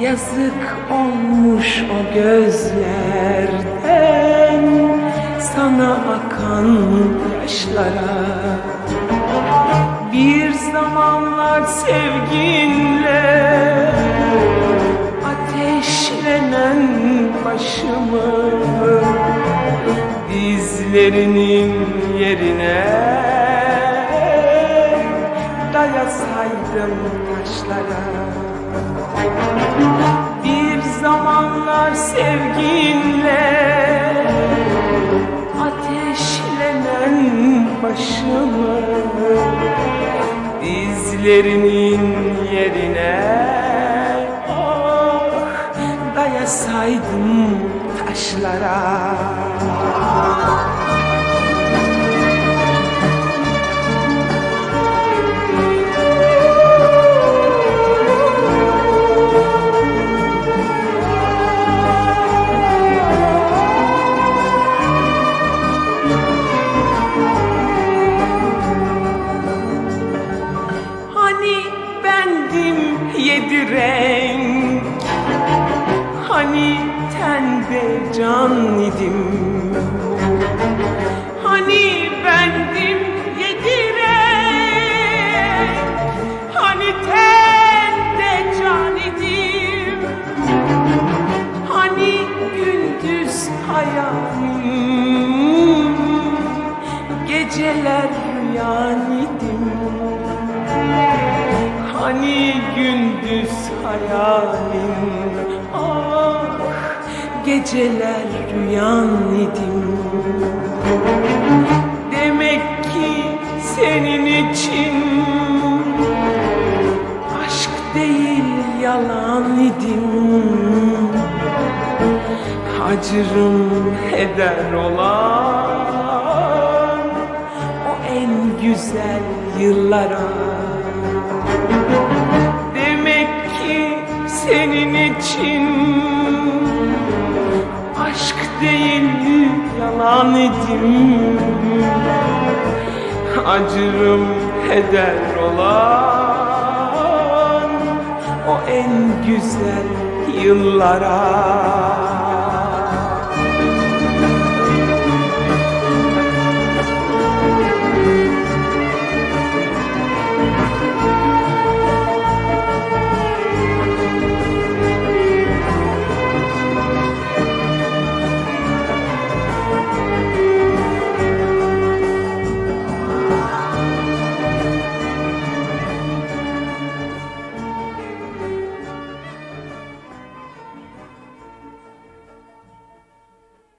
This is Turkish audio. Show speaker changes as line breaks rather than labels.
Yazık olmuş o gözlerden Sana akan yaşlara Bir zamanlar sevginle Ateşlenen başımı Dizlerinin yerine Dayasaydım taşlara bir zamanlar sevginle ateşlenen başımı dizlerinin yerine ah dayasaydım taşlara. Yedi renk. Hani tende can idim Hani gündüz hayalim Ah geceler rüyan idim. Demek ki senin için Aşk değil yalan idim. Acırım heder olan O en güzel yıllara Acırım heder olan O en güzel yıllara